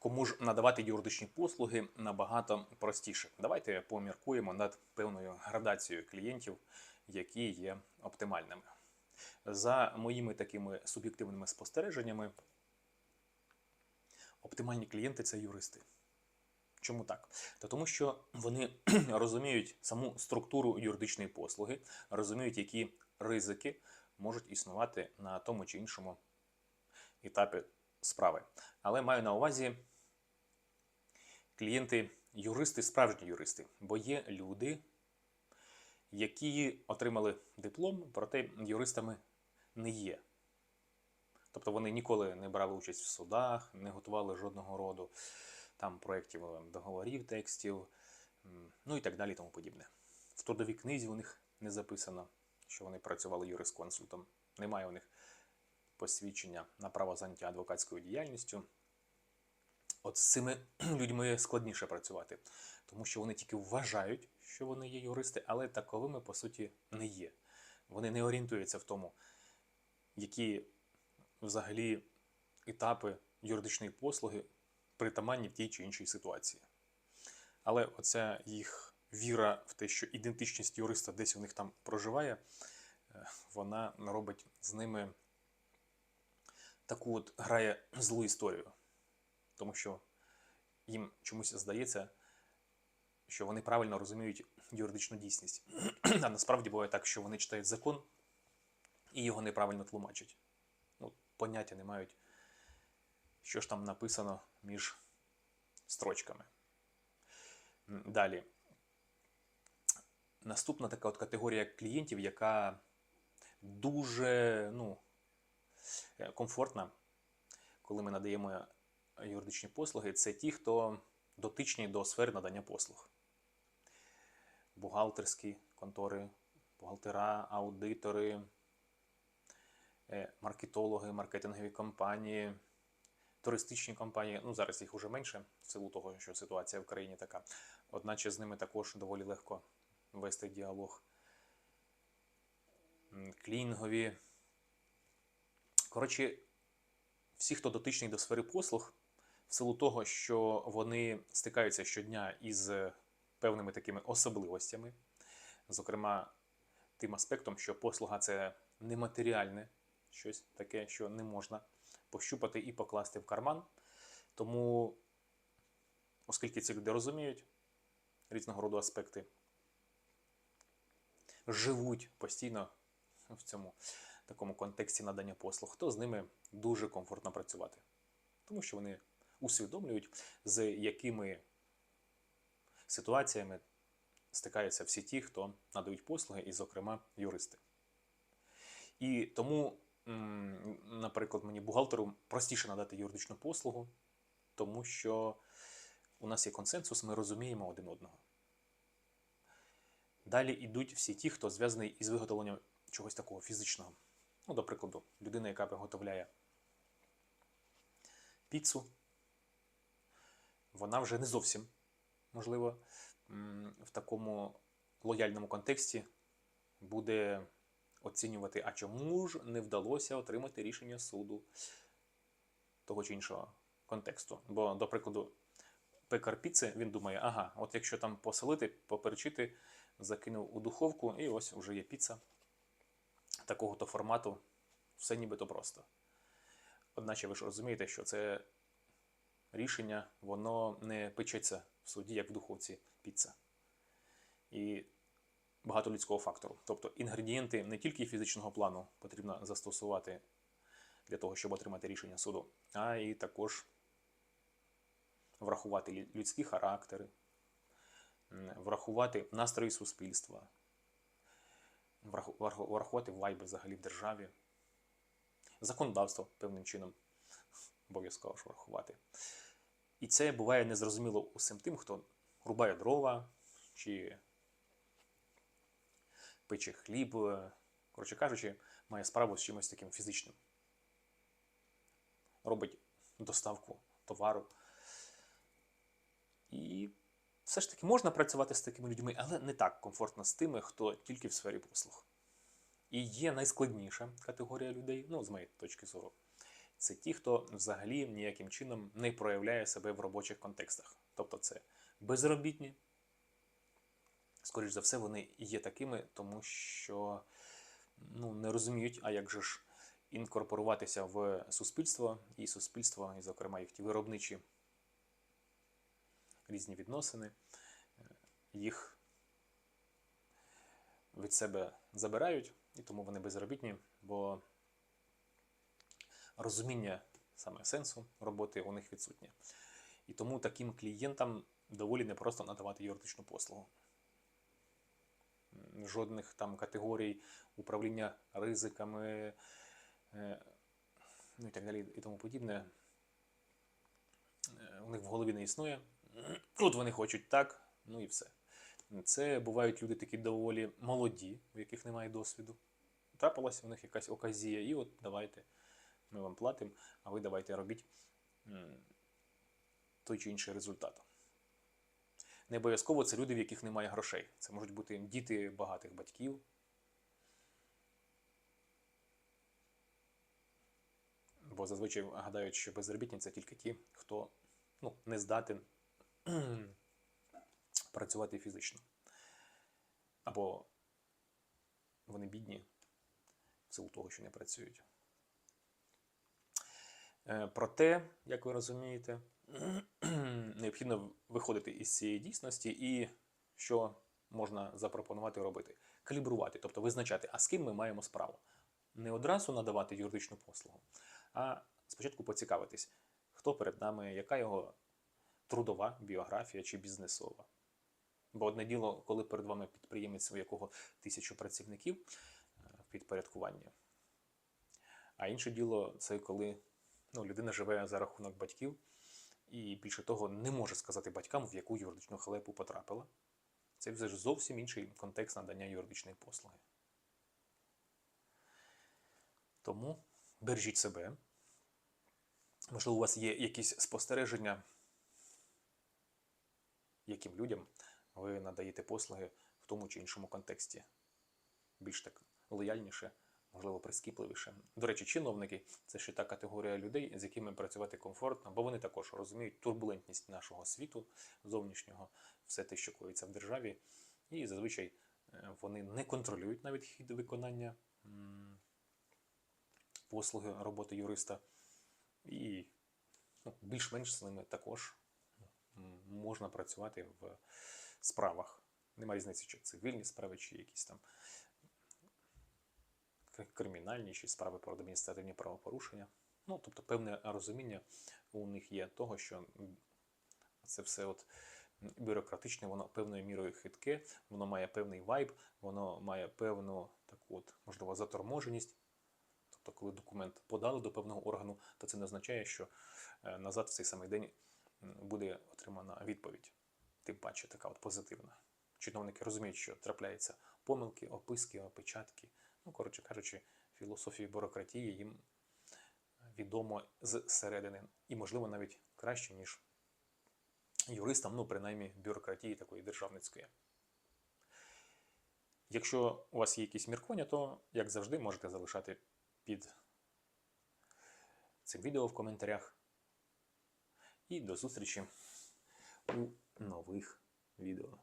кому ж надавати юридичні послуги набагато простіше. Давайте поміркуємо над певною градацією клієнтів, які є оптимальними. За моїми такими суб'єктивними спостереженнями, оптимальні клієнти це юристи. Чому так? Та тому, що вони розуміють саму структуру юридичної послуги, розуміють, які ризики можуть існувати на тому чи іншому етапі справи. Але маю на увазі клієнти юристи, справжні юристи, бо є люди, які отримали диплом, проте юристами не є. Тобто вони ніколи не брали участь в судах, не готували жодного роду там проєктів договорів, текстів, ну і так далі, тому подібне. В трудовій книзі у них не записано, що вони працювали юрисконсультом. Немає у них посвідчення на право заняття адвокатською діяльністю. От з цими людьми складніше працювати, тому що вони тільки вважають, що вони є юристи, але таковими по суті не є. Вони не орієнтуються в тому, які взагалі етапи юридичної послуги притаманні в тій чи іншій ситуації. Але оця їх віра в те, що ідентичність юриста десь у них там проживає, е, вона робить з ними таку от грає злу історію. Тому що їм чомусь здається, що вони правильно розуміють юридичну дійсність. А насправді буває так, що вони читають закон і його неправильно тлумачать. Ну, поняття не мають, що ж там написано між строчками. Далі. Наступна така от категорія клієнтів, яка дуже ну, е, комфортна, коли ми надаємо юридичні послуги, це ті, хто дотичні до сфери надання послуг. Бухгалтерські контори, бухгалтера, аудитори, е, маркетологи, маркетингові компанії, туристичні компанії. Ну, зараз їх уже менше, в силу того, що ситуація в країні така. Одначе з ними також доволі легко вести діалог. М, Клінінгові. Коротше, всі, хто дотичний до сфери послуг, в силу того, що вони стикаються щодня із певними такими особливостями, зокрема, тим аспектом, що послуга це нематеріальне щось таке, що не можна пощупати і покласти в карман. Тому, оскільки ці люди розуміють різного роду аспекти, живуть постійно в цьому такому контексті надання послуг, то з ними дуже комфортно працювати. Тому що вони усвідомлюють, з якими ситуаціями стикаються всі ті, хто надають послуги, і, зокрема, юристи. І тому, наприклад, мені бухгалтеру простіше надати юридичну послугу, тому що у нас є консенсус, ми розуміємо один одного. Далі йдуть всі ті, хто зв'язаний із виготовленням чогось такого фізичного. Ну, до прикладу, людина, яка виготовляє піцу, вона вже не зовсім, можливо, в такому лояльному контексті буде оцінювати, а чому ж не вдалося отримати рішення суду того чи іншого контексту. Бо, до прикладу, пекар піци, він думає, ага, от якщо там посолити, поперчити, закинув у духовку, і ось вже є піца такого-то формату, все нібито просто. Одначе ви ж розумієте, що це рішення, воно не печеться в суді, як в духовці піца. І багато людського фактору. Тобто інгредієнти не тільки фізичного плану потрібно застосувати для того, щоб отримати рішення суду, а і також врахувати людські характери, врахувати настрої суспільства, враху- враху- врахувати вайби взагалі в державі, законодавство певним чином обов'язково ж врахувати. І це буває незрозуміло усім тим, хто рубає дрова чи пече хліб, е, коротше кажучи, має справу з чимось таким фізичним. Робить доставку товару. І все ж таки можна працювати з такими людьми, але не так комфортно з тими, хто тільки в сфері послуг. І є найскладніша категорія людей, ну, з моєї точки зору, це ті, хто взагалі ніяким чином не проявляє себе в робочих контекстах. Тобто це безробітні. Скоріш за все, вони є такими, тому що ну, не розуміють, а як же ж інкорпоруватися в суспільство, і суспільство, і, зокрема, їх ті виробничі різні відносини, е, їх від себе забирають, і тому вони безробітні, бо розуміння саме сенсу роботи у них відсутнє. І тому таким клієнтам доволі непросто надавати юридичну послугу. Жодних там категорій управління ризиками, е, ну і так далі, і тому подібне. е, У них в голові не існує. От вони хочуть так, ну і все. Це бувають люди такі доволі молоді, у яких немає досвіду. Трапилася у них якась оказія, і от давайте ми вам платимо, а ви давайте робіть той чи інший результат. Не обов'язково це люди, в яких немає грошей. Це можуть бути діти багатих батьків. Бо зазвичай гадають, що безробітні це тільки ті, хто ну, не здатен працювати фізично. Або вони бідні в силу того, що не працюють. Е, Проте, як ви розумієте, необхідно виходити із цієї дійсності і що можна запропонувати робити? Калібрувати, тобто визначати, а з ким ми маємо справу. Не одразу надавати юридичну послугу, а спочатку поцікавитись, хто перед нами, яка його трудова біографія чи бізнесова. Бо одне діло, коли перед вами підприємець, у якого тисячу працівників е, в підпорядкуванні, а інше діло це коли ну, людина живе за рахунок батьків і більше того не може сказати батькам, в яку юридичну халепу потрапила. Це вже зовсім інший контекст надання юридичної послуги. Тому бережіть себе. Можливо, у вас є якісь спостереження, яким людям ви надаєте послуги в тому чи іншому контексті. Більш так лояльніше, можливо, прискіпливіше. До речі, чиновники це ще та категорія людей, з якими працювати комфортно, бо вони також розуміють турбулентність нашого світу зовнішнього, все те, що коїться в державі, і зазвичай е, вони не контролюють навіть хід виконання послуги роботи юриста. І ну, більш-менш з ними також можна працювати в справах. Нема різниці, чи цивільні справи, чи якісь там кримінальні, чи справи про адміністративні правопорушення. Ну, тобто, певне розуміння у них є того, що це все от бюрократичне, воно певною мірою хитке, воно має певний вайб, воно має певну таку от, можливо, заторможеність. Тобто, коли документ подали до певного органу, то це не означає, що е, назад в цей самий день буде отримана відповідь. Тим паче така от позитивна. Чиновники розуміють, що трапляються помилки, описки, опечатки. Ну, коротше кажучи, філософію бюрократії їм відомо зсередини. І, можливо, навіть краще, ніж юристам, ну, принаймні, бюрократії такої державницької. Якщо у вас є якісь міркування, то, як завжди, можете залишати під цим відео в коментарях. І до зустрічі у нових відео.